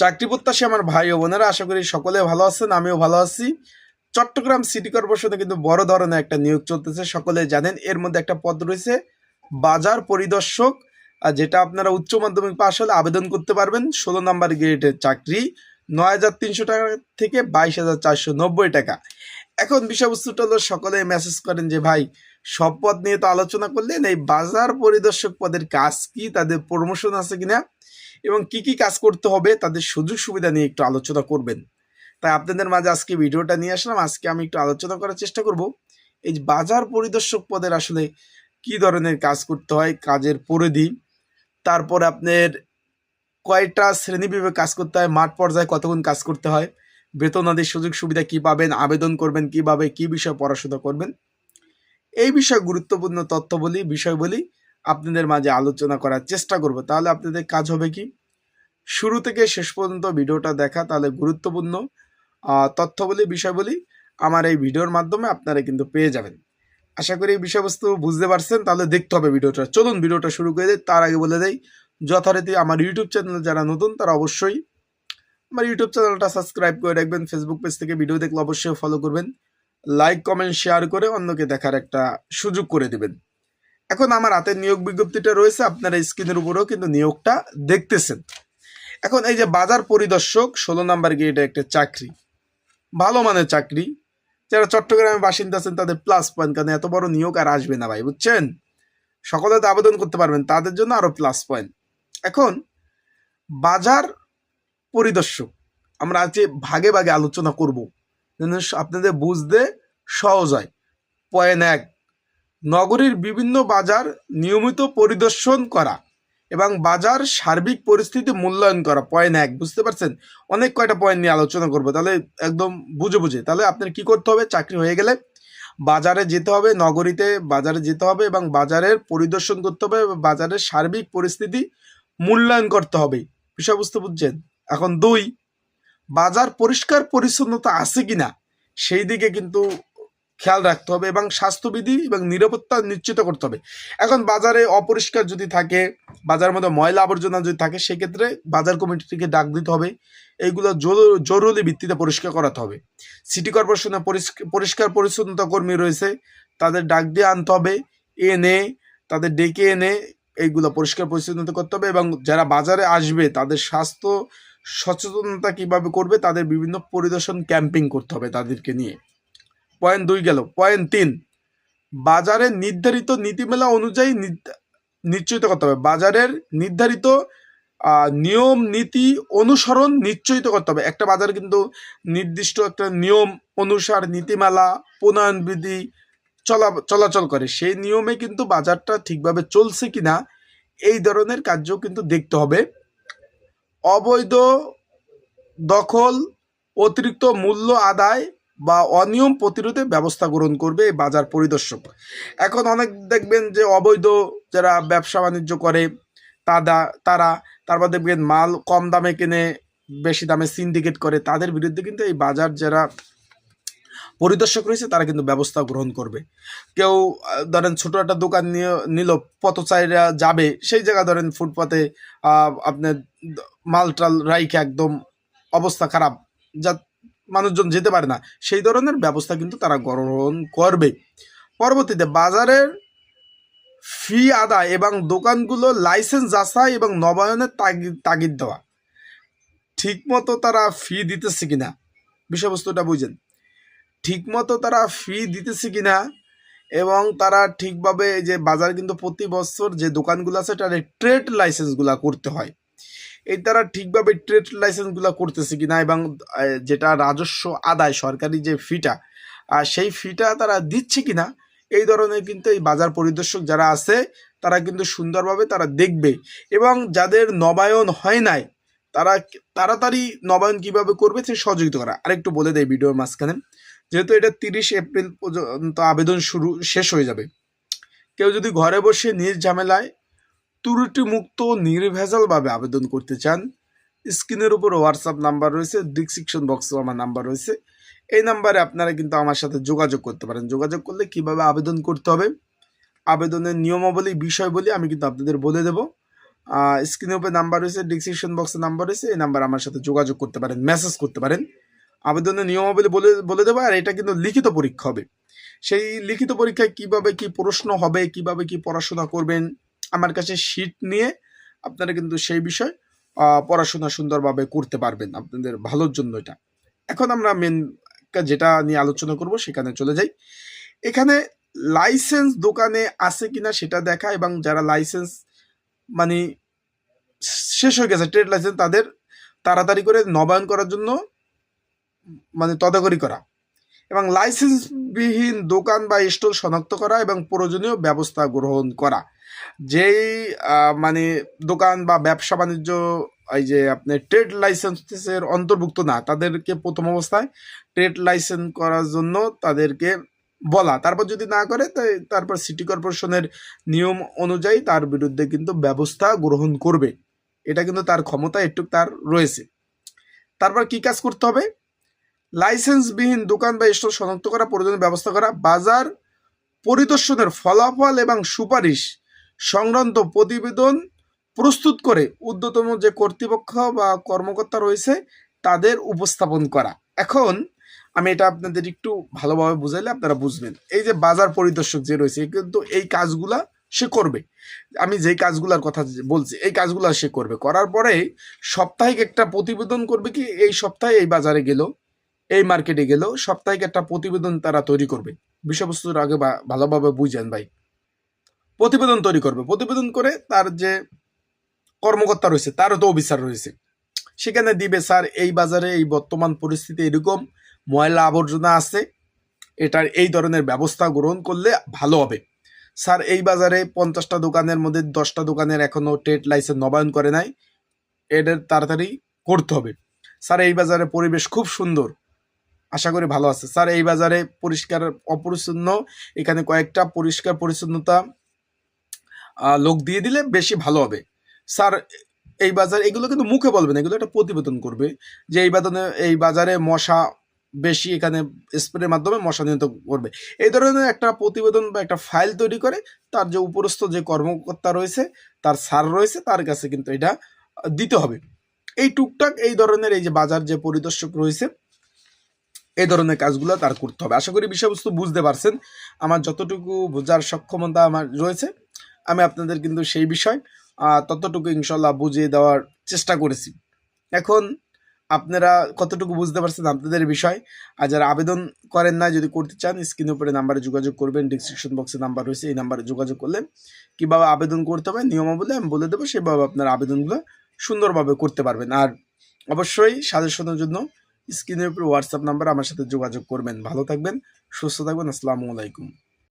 চাকরি প্রত্যাশী আমার ভাই ও বোনেরা, আশা করি সকলে ভালো আছেন, আমিও ভালো আছি। চট্টগ্রাম সিটি কর্পোরেশনে কিন্তু বড় ধরনের একটা নিয়োগ চলতেছে, সকলে জানেন। এর মধ্যে একটা পদ রয়েছে, বাজার পরিদর্শক। আর যেটা আপনারা উচ্চ মাধ্যমিক পাশ হলে আবেদন করতে পারবেন, ষোলো নম্বর গ্রেডের চাকরি, নয় হাজার তিনশো টাকা থেকে বাইশ হাজার চারশো নব্বই টাকা। এখন বিষয়বস্তুটা হলো, সকলে মেসেজ করেন যে, ভাই, সব পদ নিয়ে তো আলোচনা করলেন, এই বাজার পরিদর্শক পদের কাজ কি? তাদের প্রমোশন আছে কিনা? এবং কি কি কাজ করতে হবে তাদের সুযোগ সুবিধা নিয়ে একটু আলোচনা করবেন। তাই আপনাদের মাঝে আজকে ভিডিওটা নিয়ে আসলাম। আজকে আমি একটু আলোচনা করার চেষ্টা করব। এই বাজার পরিদর্শক পদের আসলে কি ধরনের কাজ করতে হয়, কাজের পরিধি, তারপর আপনার কয়টা শ্রেণি বিভাগে কাজ করতে হয়, মাঠ পর্যায়ে কতক্ষণ কাজ করতে হয় বেতনাদির সুযোগ সুবিধা কি পাবেন, আবেদন করবেন কীভাবে, কি বিষয়ে পড়াশোনা করবেন, এই বিষয়ে গুরুত্বপূর্ণ তথ্য বলি, বিষয় বলি। আপনাদের মাঝে আলোচনা করার চেষ্টা করব। তাহলে আপনাদের কাজ হবে কি? শুরু থেকে শেষ পর্যন্ত ভিডিওটা দেখা তাহলে গুরুত্বপূর্ণ আহ, তথ্য বলি বিষয় আমার এই ভিডিওর মাধ্যমে আপনারা কিন্তু পেয়ে যাবেন। আশা করি এই বিষয়বস্তু বুঝতে পারছেন তাহলে দেখতে হবে ভিডিওটা। চলুন ভিডিওটা শুরু করে দিই। তার আগে বলে দেই যথারীতি আমার ইউটিউব চ্যানেল যারা নতুন তারা অবশ্যই আমার ইউটিউব চ্যানেলটা সাবস্ক্রাইব করে রাখবেন। ফেসবুক পেজ থেকে ভিডিও দেখলে অবশ্যই ফলো করবেন। লাইক কমেন্ট শেয়ার করে অন্যকে দেখার একটা সুযোগ করে দেবেন। এখন আমার হাতে নিয়োগ বিজ্ঞপ্তিটা রয়েছে, আপনারা স্ক্রিনের উপরেও কিন্তু নিয়োগটা দেখতেছেন। এখন এই যে বাজার পরিদর্শক, ষোলো নাম্বার গেটে একটা চাকরি, ভালো মানের চাকরি। যারা চট্টগ্রামের বাসিন্দা আছেন, তাদের প্লাস পয়েন্ট কারণ এত বড় নিয়োগ আর আসবে না ভাই, বুঝছেন? সকলে তো আবেদন করতে পারবেন, তাদের জন্য আরও প্লাস পয়েন্ট এখন, বাজার পরিদর্শক, আমরা আজকে ভাগে ভাগে আলোচনা করব। যেন আপনাদের বুঝতে সহজ হয়। পয়েন্ট এক নগরীর বিভিন্ন বাজার নিয়মিত পরিদর্শন করা এবং বাজার সার্বিক পরিস্থিতি মূল্যায়ন করা। পয়েন্ট এক, বুঝতে পারছেন? অনেক কয়টা পয়েন্ট নিয়ে আলোচনা করব। তাহলে একদম বুঝে বুঝে। তাহলে আপনার কি করতে হবে? চাকরি হয়ে গেলে বাজারে যেতে হবে, নগরীতে বাজারে যেতে হবে এবং বাজারের পরিদর্শন করতে হবে বাজারের সার্বিক পরিস্থিতি মূল্যায়ন করতে হবে। বিষয়বস্তু বুঝছেন? এখন দুই, বাজার পরিষ্কার পরিচ্ছন্নতা আছে কিনা? সেই দিকে কিন্তু খেয়াল রাখতে হবে এবং স্বাস্থ্যবিধি এবং নিরাপত্তা নিশ্চিত করতে হবে। এখন বাজারে অপরিষ্কার যদি থাকে, বাজারের মধ্যে ময়লা আবর্জনা যদি থাকে, সেক্ষেত্রে বাজার কমিটিকে ডাক দিতে হবে। এইগুলো জরু- জরুরি ভিত্তিতে পরিষ্কার করাতে হবে। সিটি কর্পোরেশনে পরিষ্কার পরিচ্ছন্নতা কর্মী রয়েছে, তাদের ডাক দিয়ে আনতে হবে, এনে, তাদের ডেকে এনে এইগুলো পরিষ্কার পরিচ্ছন্নতা করতে হবে এবং যারা বাজারে আসবে, তাদের স্বাস্থ্য সচেতনতা কীভাবে করবে, তাদের বিভিন্ন পরিদর্শন ক্যাম্পিং করতে হবে তাদেরকে নিয়ে। পয়েন্ট দুই গেল, পয়েন্ট তিন। বাজারের নির্ধারিত নীতিমেলা অনুযায়ী নিশ্চয়িত করতে হবে। বাজারের নির্ধারিত নিয়ম, নীতি অনুসরণ নিশ্চয়িত করতে হবে। একটা বাজার কিন্তু নির্দিষ্ট একটা নিয়ম অনুসার নীতিমালা, প্রণয়ন বিধি চলা, চলাচল করে। সেই নিয়মে কিন্তু বাজারটা ঠিকভাবে চলছে কিনা, এই ধরনের কার্য কিন্তু দেখতে হবে। অবৈধ দখল, অতিরিক্ত মূল্য আদায় বা অনিয়ম প্রতিরোধে ব্যবস্থা গ্রহণ করবে বাজার পরিদর্শক। এখন অনেক দেখবেন যে অবৈধ যারা ব্যবসা বাণিজ্য করে তারা তারা তারপর দেখবেন মাল কম দামে কিনে বেশি দামে সিন্ডিকেট করে তাদের বিরুদ্ধে কিন্তু এই বাজার যারা পরিদর্শক রয়েছে তারা কিন্তু ব্যবস্থা গ্রহণ করবে। কেউ ধরেন ছোট একটা দোকান নিয়ে নিল পথচারীরা যাবে সেই জায়গা ধরেন ফুটপাতে আহ, আপনার দ- মাল টাল রাইখে একদম অবস্থা খারাপ। যা মানুষজন যেতে পারে না। সেই ধরনের ব্যবস্থা কিন্তু তারা গ্রহণ করবে। পরবর্তীতে বাজারের ফি আদায় এবং দোকানগুলো লাইসেন্স যাচাই এবং নবায়নের তাগিদ দেওয়া। ঠিকমতো তারা ফি দিতেছে কিনা? বিষয়বস্তুটা বুঝেন। ঠিকমতো তারা ফি দিতেছে কিনা? এবং তারা ঠিকভাবে যে বাজার কিন্তু প্রতি বছর যে দোকানগুলো আছে, তাদের ট্রেড লাইসেন্সগুলো করতে হয়। এই তারা ঠিকভাবে ট্রেড লাইসেন্সগুলো করতেছে কিনা এবং যেটা রাজস্ব আদায়, সরকারি যে ফিটা আর সেই ফিটা তারা দিচ্ছে কিনা, এই ধরনের কিন্তু এই বাজার পরিদর্শক যারা আছে, তারা কিন্তু সুন্দরভাবে তারা দেখবে। এবং যাদের নবায়ন হয় নাই, তারা, তাড়াতাড়ি নবায়ন কীভাবে করবে সে সহযোগিতা করা। আরেকটু বলে দেয় ভিডিওর মাঝখানে, যেহেতু এটা তিরিশ এপ্রিল পর্যন্ত আবেদন শুরু, শেষ হয়ে যাবে। কেউ যদি ঘরে বসে নিজ ঝামেলায় ত্রুটি মুক্ত নির্ভেজালভাবে আবেদন করতে চান, স্ক্রিনের উপর হোয়াটসঅ্যাপ নাম্বার রয়েছে ডিসক্রিপশন বক্সেও আমার নাম্বার রয়েছে। এই নাম্বারে আপনারা কিন্তু আমার সাথে যোগাযোগ করতে পারেন। যোগাযোগ করলে কীভাবে আবেদন করতে হবে, আবেদনের নিয়মাবলী বিষয় বলি আমি কিন্তু আপনাদের বলে দেব। স্ক্রিনের উপরে নাম্বার রয়েছে ডিসক্রিপশন বক্সে নাম্বার রয়েছে, এই নাম্বার আমার সাথে যোগাযোগ করতে পারেন মেসেজ করতে পারেন। আবেদনের নিয়মাবলী বলে বলে দেবো, আর এটা কিন্তু লিখিত পরীক্ষা হবে। সেই লিখিত পরীক্ষায় কীভাবে কি প্রশ্ন হবে, কীভাবে কি পড়াশোনা করবেন আমার কাছে শিট নিয়ে আপনারা কিন্তু সেই বিষয় পড়াশোনা সুন্দরভাবে করতে পারবেন আপনাদের ভালোর জন্য এটা। এখন আমরা মেন যেটা নিয়ে আলোচনা করব সেখানে চলে যাই। এখানে লাইসেন্স দোকানে আছে কিনা সেটা দেখা এবং যারা লাইসেন্স মানে শেষ হয়ে গেছে ট্রেড লাইসেন্স তাদের তাড়াতাড়ি করে নবায়ন করার জন্য মানে তদাকরি করা এবং লাইসেন্সবিহীন দোকান বা স্টল শনাক্ত করা এবং প্রয়োজনীয় ব্যবস্থা গ্রহণ করা। যেই মানে দোকান বা ব্যবসা বাণিজ্য, এই যে আপনি ট্রেড লাইসেন্সের অন্তর্ভুক্ত না, তাদেরকে প্রথম অবস্থায় ট্রেড লাইসেন্স করার জন্য তাদেরকে বলা। তারপর যদি না করে, তাই- তারপর সিটি কর্পোরেশনের নিয়ম অনুযায়ী তার বিরুদ্ধে কিন্তু ব্যবস্থা গ্রহণ করবে। এটা কিন্তু তার ক্ষমতা একটু তার রয়েছে। তারপর কি কাজ করতে হবে? লাইসেন্সবিহীন দোকান বা স্টল শনাক্ত করা, প্রয়োজনীয় ব্যবস্থা করা, বাজার পরিদর্শনের ফলাফল এবং সুপারিশ সংক্রান্ত প্রতিবেদন প্রস্তুত করে ঊর্ধ্বতম যে কর্তৃপক্ষ বা কর্মকর্তা রয়েছে, তাদের উপস্থাপন করা। এখন আমি এটা আপনাদের একটু ভালোভাবে বুঝাইলে আপনারা বুঝবেন। এই যে বাজার পরিদর্শক যে রয়েছে কিন্তু এই কাজগুলা সে করবে। আমি যেই কাজগুলোর কথা বলছি, এই কাজগুলো সে করবে। করার পরে সাপ্তাহিক একটা প্রতিবেদন করবে কি, এই সপ্তাহে এই বাজারে গেল, এই মার্কেটে গেল, সাপ্তাহিক একটা প্রতিবেদন তারা তৈরি করবে। বিষয়বস্তুর আগে ভালোভাবে বুঝেন ভাই। প্রতিবেদন তৈরি করবে। প্রতিবেদন করে তার যে কর্মকর্তা রয়েছে, তারও তো অফিসার রয়েছে। সেখানে দিবে, স্যার, এই বাজারে এই বর্তমান পরিস্থিতি এরকম, ময়লা আবর্জনা আছে, এটার এই ধরনের ব্যবস্থা গ্রহণ করলে ভালো হবে। স্যার, এই বাজারে পঞ্চাশটা দোকানের মধ্যে দশটা দোকানের এখনও ট্রেড লাইসেন্স নবায়ন করে নাই, এদের তাড়াতাড়ি করতে হবে। স্যার, এই বাজারে পরিবেশ খুব সুন্দর, আশা করি ভালো আছে। স্যার, এই বাজারে পরিষ্কার, অপরিচ্ছন্ন, এখানে কয়েকটা পরিষ্কার পরিচ্ছন্নতা লোক দিয়ে দিলে বেশি ভালো হবে। স্যার, এই বাজার, এগুলো কিন্তু মুখে বলবে না, এগুলো একটা প্রতিবেদন করবে যে এই বাজারে এই বাজারে মশা বেশি এখানে স্প্রের মাধ্যমে মশা নিয়ন্ত্রণ করবে। এই ধরনের একটা প্রতিবেদন বা একটা ফাইল তৈরি করে, তার যে উপরস্থ যে কর্মকর্তা রয়েছে, তার সার রয়েছে, তার কাছে কিন্তু এটা দিতে হবে। এই টুকটাক এই ধরনের এই যে বাজার যে পরিদর্শক রয়েছে, এই ধরনের কাজগুলো তার করতে হবে। আশা করি বিষয়বস্তু বুঝতে পারছেন। আমার যতটুকু বোঝার সক্ষমতা আমার রয়েছে আমি আপনাদের কিন্তু সেই বিষয় ততটুকু ইনশাল্লাহ বুঝিয়ে দেওয়ার চেষ্টা করেছি। এখন আপনারা কতটুকু বুঝতে পারছেন আপনাদের বিষয়, আর যারা আবেদন করেন না, যদি করতে চান, স্ক্রিনের উপরে নাম্বারে যোগাযোগ করবেন ডিসক্রিপশন বক্সে নাম্বার রয়েছে, এই নাম্বারে যোগাযোগ করলে কীভাবে আবেদন করতে হবে, নিয়মাবলী আমি বলে দেবো, সেভাবে আপনারা আবেদনগুলো সুন্দরভাবে করতে পারবেন। আর অবশ্যই সাজেশনের জন্য স্ক্রিনের উপরে হোয়াটসঅ্যাপ নাম্বার আমার সাথে যোগাযোগ করবেন। ভালো থাকবেন, সুস্থ থাকবেন, আসসালামু আলাইকুম।